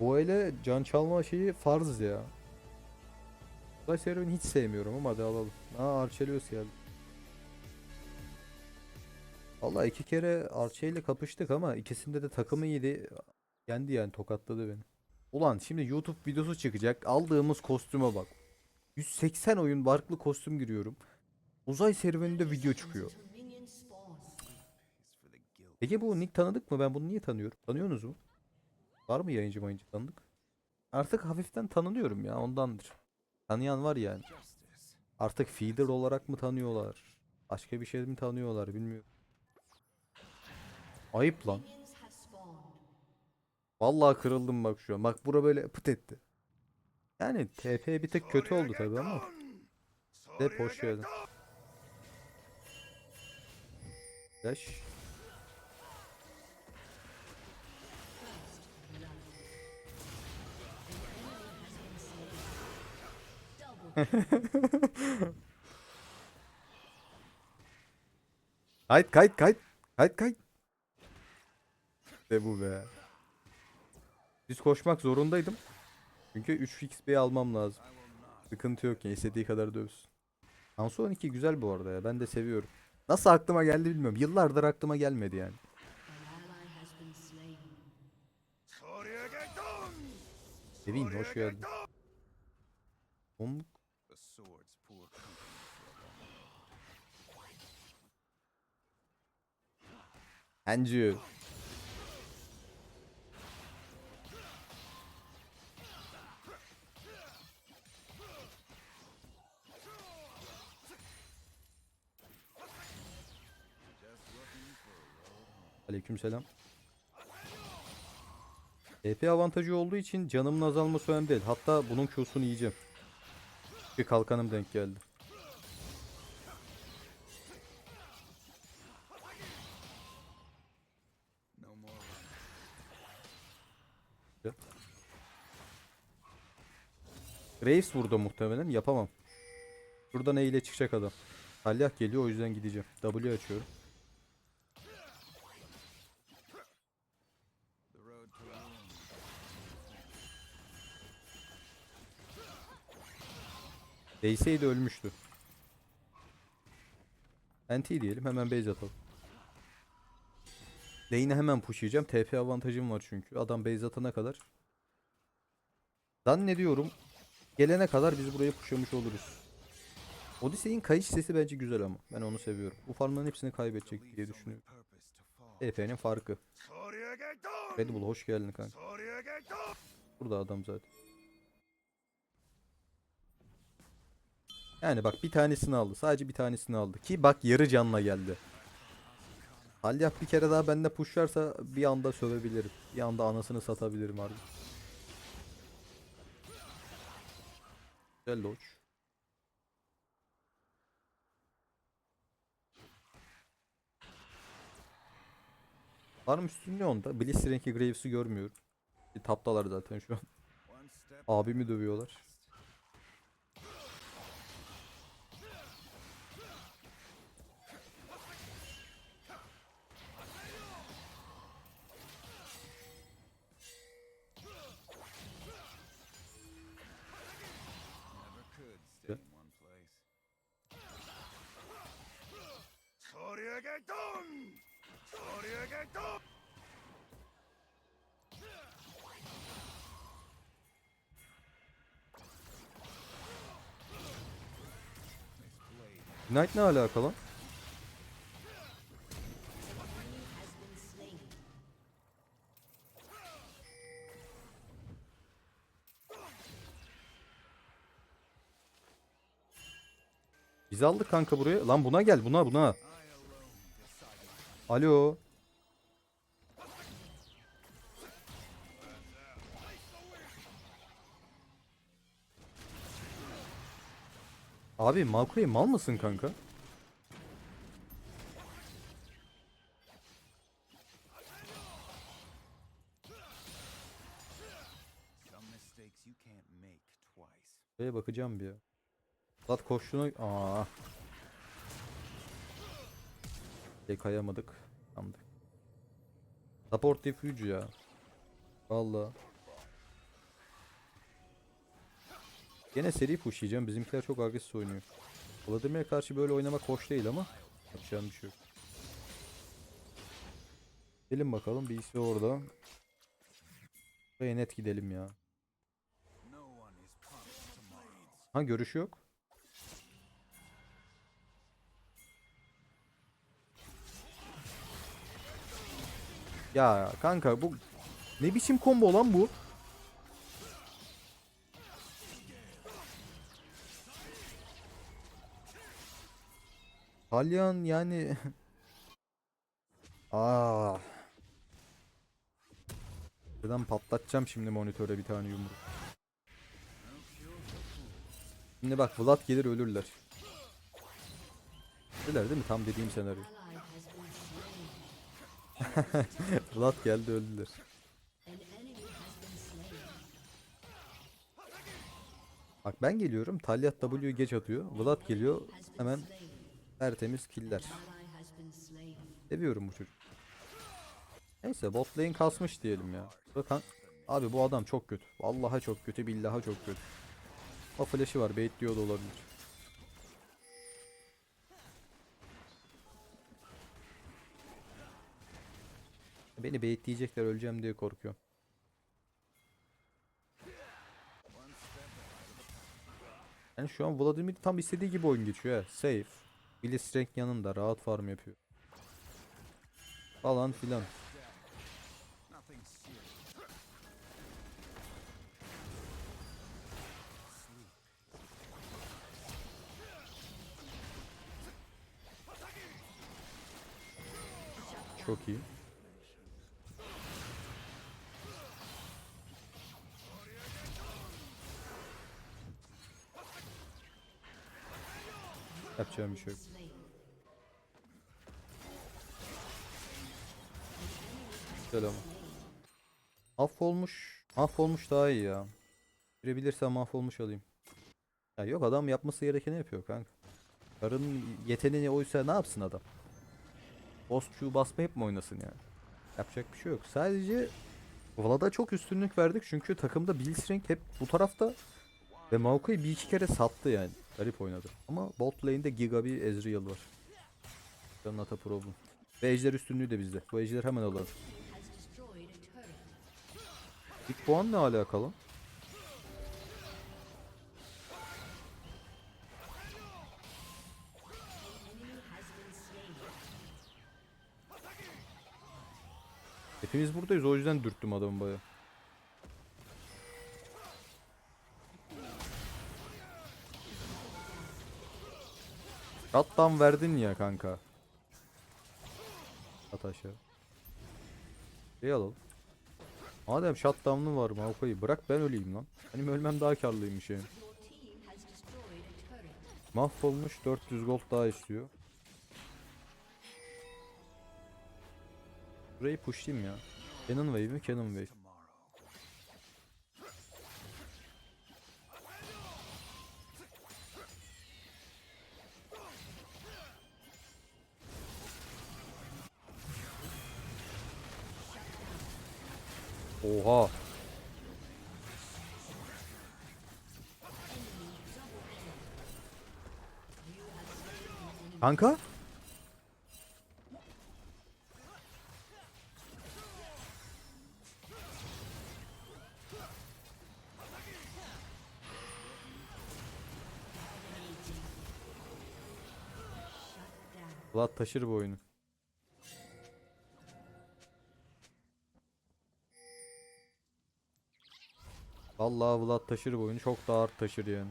Bu ele can çalma şeyi farz ya. Uzay serüveni hiç sevmiyorum ama hadi alalım. Aa Archelios geldi. Valla iki kere Archie ile kapıştık ama ikisinde de takımı iyiydi. Yendi yani tokatladı beni. Ulan şimdi YouTube videosu çıkacak. Aldığımız kostüme bak. 180 oyun farklı kostüm giriyorum. Uzay serüveninde video çıkıyor. Peki bu nick tanıdık mı? Ben bunu niye tanıyorum? Tanıyorsunuz mu? Var mı yayıncı mayıncı tanıdık? Artık hafiften tanınıyorum ya ondandır. Tanıyan var yani. Artık feeder olarak mı tanıyorlar? Başka bir şey mi tanıyorlar bilmiyorum. Ayıp lan. Vallahi kırıldım bak şu an. Bak bura böyle pıt etti. Yani TP bir tık kötü oldu tabi ama. Hep hoş geldin. Kayıt kayıt kayıt. Kayıt kayıt. İşte bu be. Düz koşmak zorundaydım. Çünkü 3 XP almam lazım. Sıkıntı yok yani istediği kadar dövsün. Hanzo 12 güzel bu arada ya ben de seviyorum. Nasıl aklıma geldi bilmiyorum. Yıllardır aklıma gelmedi yani. Evin hoş geldin. Oğlum, Hancı. Aleykümselam. EP avantajı olduğu için canımın azalması önemli değil. Hatta bunun Q'sunu yiyeceğim. Bir kalkanım denk geldi. Graves burada muhtemelen yapamam. Şuradan E ile çıkacak adam. Talyah geliyor o yüzden gideceğim. W açıyorum. Değseydi ölmüştü. NT diyelim hemen base atalım. Lane'e hemen pushlayacağım. TP avantajım var çünkü. Adam base atana kadar. Zannediyorum gelene kadar biz burayı pushlamış oluruz. Odyssey'in kayış sesi bence güzel ama. Ben onu seviyorum. Bu farmların hepsini kaybedecek diye düşünüyorum. TP'nin farkı. Red Bull hoş geldin kanka. Burada adam zaten. Yani bak bir tanesini aldı. Sadece bir tanesini aldı. Ki bak yarı canla geldi. Alyah bir kere daha bende pushlarsa bir anda sövebilirim. Bir anda anasını satabilirim harbi. Güzel dodge. Var mı üstünlüğü onda? Blitzcrank'i Graves'i görmüyorum. Taptalar zaten şu an. Abimi dövüyorlar. Knight ne alaka lan? Biz aldık kanka buraya. Lan buna gel buna buna. Alo. Abi Malkoy mal mısın kanka? Şuraya bakacağım bir ya. Zat koştuğuna... Aa. Şey kayamadık. Yandık. Support defuge ya. Valla. Gene seri pushlayacağım. Bizimkiler çok agresif oynuyor. Vladimir'e karşı böyle oynamak hoş değil ama yapacağım bir şey yok. Gelin bakalım birisi orada. Buraya net gidelim ya. Ha görüş yok. Ya kanka bu ne biçim combo lan bu? Talyan yani Aa. Buradan patlatacağım şimdi monitöre bir tane yumruk. Şimdi bak Vlad gelir ölürler. Ölürler değil mi? Tam dediğim senaryo. Vlad geldi öldüler. Bak ben geliyorum. Talyat W geç atıyor. Vlad geliyor. Hemen tertemiz killer. Seviyorum bu çocuk. Neyse bot lane kasmış diyelim ya. Bakın abi bu adam çok kötü. Vallahi çok kötü. Billahi çok kötü. O flash'ı var. Baitliyor da olabilir. Beni baitleyecekler öleceğim diye korkuyorum. Yani şu an Vladimir tam istediği gibi oyun geçiyor ha. Safe. Blitzcrank yanında rahat farm yapıyor. Falan filan. Çok iyi. Yapacağım bir şey yok. Güzel ama. Mahvolmuş. Mahvolmuş daha iyi ya. Görebilirsem mahvolmuş alayım. Ya yok adam yapması gerekeni yapıyor kanka. Karının yeteneği oysa ne yapsın adam? Boss Q basmayıp mı oynasın yani? Yapacak bir şey yok. Sadece Vlad'a çok üstünlük verdik çünkü takımda Blitzcrank hep bu tarafta ve Maokai bir iki kere sattı yani. Garip oynadı. Ama bot lane'de Giga bir Ezreal var. Not a problem. Ve ejder üstünlüğü de bizde. Bu ejder hemen alalım. İlk puan ne alakalı? Hepimiz buradayız o yüzden dürttüm adamı baya. Shutdown verdin ya kanka. At aşağı. Şey alalım. Madem shutdown'un var Maokai bırak ben öleyim lan. Benim ölmem daha karlıymış yani. Mahvolmuş 400 gold daha istiyor. Burayı pushlayayım ya. Cannon Wave mi? Cannon Wave. Kanka? Vlad taşır bu oyunu. Vallahi Vlad taşır bu oyunu. Çok da ağır taşır yani.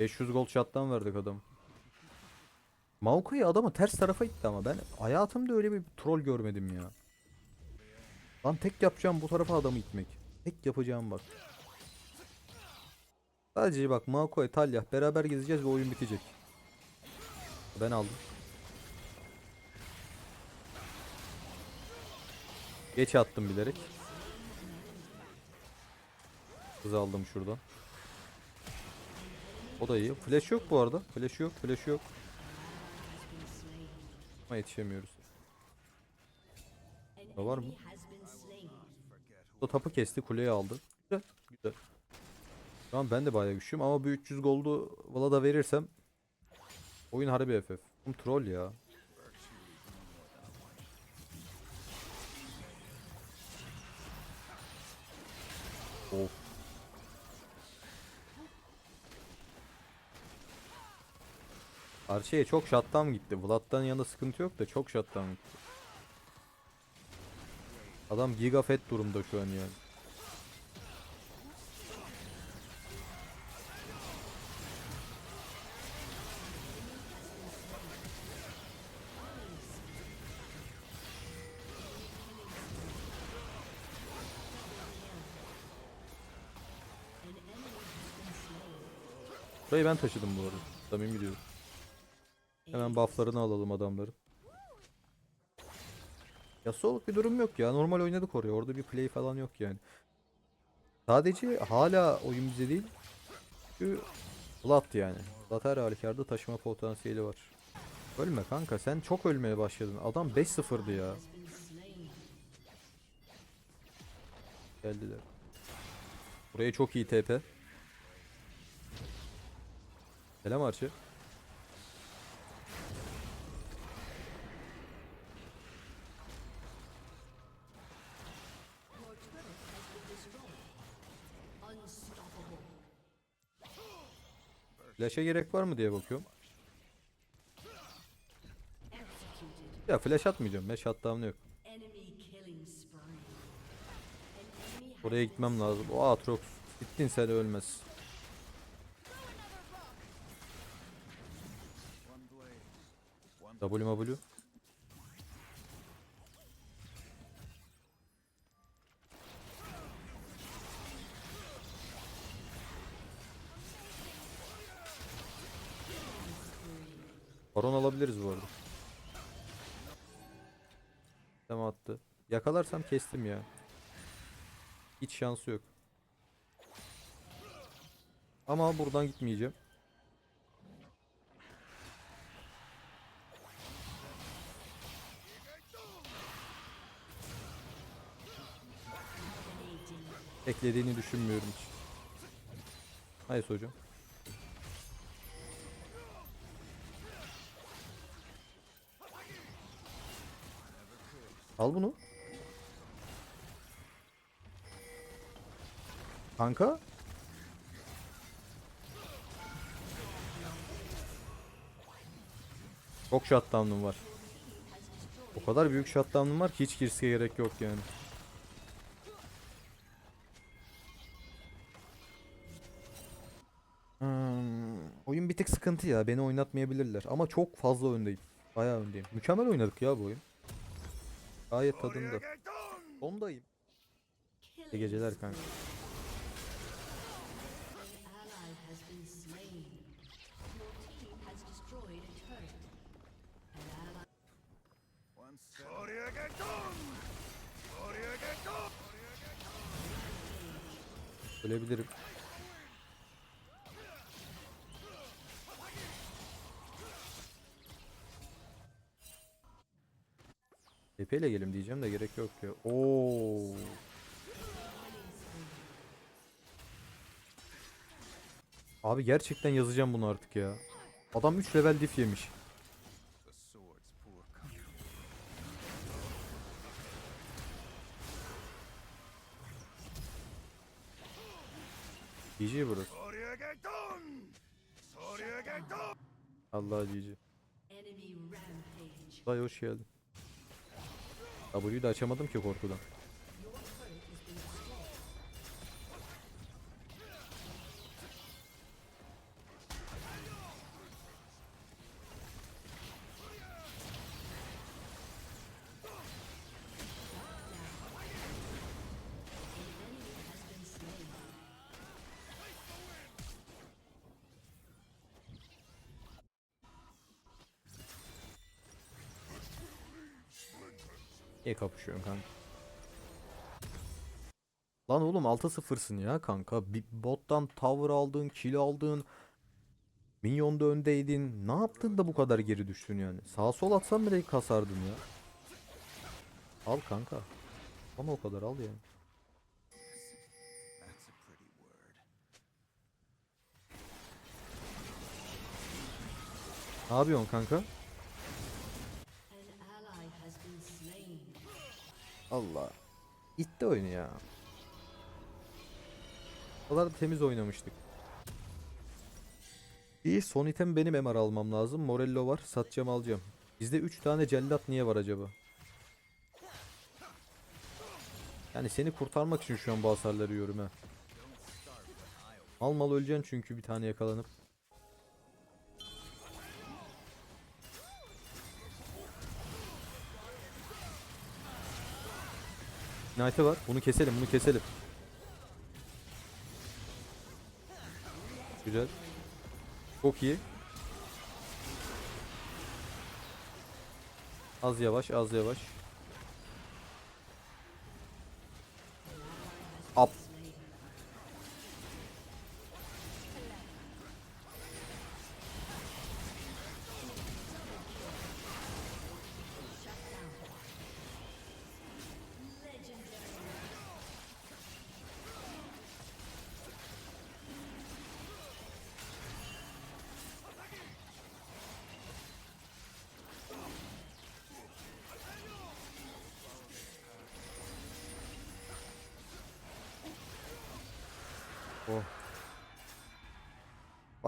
500 gol shot'tan verdik adam. Maokai adamı ters tarafa itti ama ben hayatımda öyle bir troll görmedim ya. Lan tek yapacağım bu tarafa adamı itmek. Tek yapacağım bak. Sadece bak Maokai, Talyah beraber gezeceğiz ve oyun bitecek. Ben aldım. Geç attım bilerek. Hız aldım şuradan. O da iyi. Flash yok bu arada. Flash yok, flash yok. Ama yetişemiyoruz. Da var mı? O tapı kesti, kuleyi aldı. Güzel, güzel. Şu an ben de bayağı güçlüyüm ama bu 300 gold'u Vlad'a verirsem oyun harbi FF. Bu troll ya. Of. Arşe'ye çok shutdown gitti. Vlad'dan yana sıkıntı yok da çok shutdown gitti. Adam giga fat durumda şu an yani. Burayı ben taşıdım bu arada. Samimi gidiyorum. Hemen bufflarını alalım adamların. Yasuo'luk bir durum yok ya. Normal oynadık oraya. Orada bir play falan yok yani. Sadece hala oyun bize değil. Şu Vlad yani. Vlad her halükarda taşıma potansiyeli var. Ölme kanka sen çok ölmeye başladın. Adam 5-0'dı ya. Geldiler. Buraya çok iyi TP. Selam Archie. Flash'e gerek var mı diye bakıyorum. Ya flash atmayacağım. Ben shutdown yok. Oraya gitmem lazım. O Aatrox. Bittin sen ölmez. W W. Baron alabiliriz bu arada. Tamam attı. Yakalarsam kestim ya. Hiç şansı yok. Ama buradan gitmeyeceğim. Eklediğini düşünmüyorum hiç. Hayır hocam. Al bunu. Kanka. Çok shutdown'um var. O kadar büyük shutdown'um var ki hiç girse gerek yok yani. Hmm, oyun bir tık sıkıntı ya. Beni oynatmayabilirler. Ama çok fazla öndeyim. Bayağı öndeyim. Mükemmel oynadık ya bu oyun. Gayet tadında. Ondayım. İyi geceler kanka. ally TP ile gelim diyeceğim de gerek yok ya. Oo. Abi gerçekten yazacağım bunu artık ya. Adam 3 level diff yemiş. GG burası. Allah GG. enemy rampage. Day hoş geldin. W'yu da açamadım ki korkudan. Niye kapışıyorsun kanka? Lan oğlum 6-0'sın ya kanka. Bir bottan tower aldın, kill aldın. Minyonda öndeydin. Ne yaptın da bu kadar geri düştün yani? Sağa sol atsan bile kasardın ya. Al kanka. Ama o kadar al yani. Ne yapıyorsun kanka? Allah. İtti oyunu ya. Kadar da temiz oynamıştık. İyi son item benim MR almam lazım. Morello var. Satacağım alacağım. Bizde 3 tane cellat niye var acaba? Yani seni kurtarmak için şu an bu hasarları yiyorum ha. Mal mal öleceksin çünkü bir tane yakalanıp. Knight'ı var. Bunu keselim, bunu keselim. Güzel. Çok iyi. Az yavaş, az yavaş.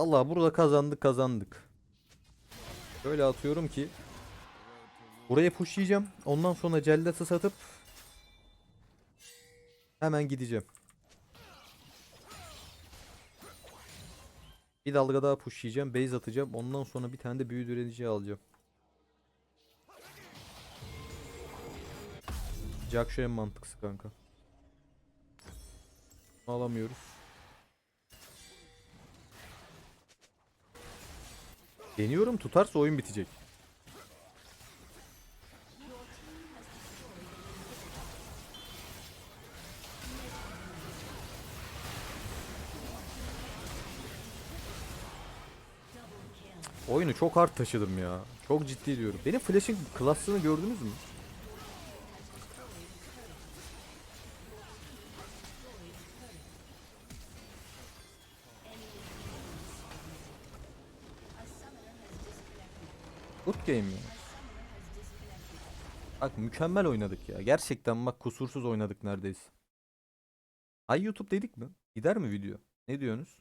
Vallahi burada kazandık kazandık. Böyle atıyorum ki buraya pushlayacağım. Ondan sonra cellatı satıp hemen gideceğim. Bir dalga daha pushlayacağım. Base atacağım. Ondan sonra bir tane de büyü direnici alacağım. Jack şu en mantıklısı kanka. Alamıyoruz. Deniyorum tutarsa oyun bitecek. Oyunu çok hard taşıdım ya. Çok ciddi diyorum. Benim flash'in klassını gördünüz mü? Game ya. Bak mükemmel oynadık ya. Gerçekten bak kusursuz oynadık neredeyse. Ay YouTube dedik mi? Gider mi video? Ne diyorsunuz?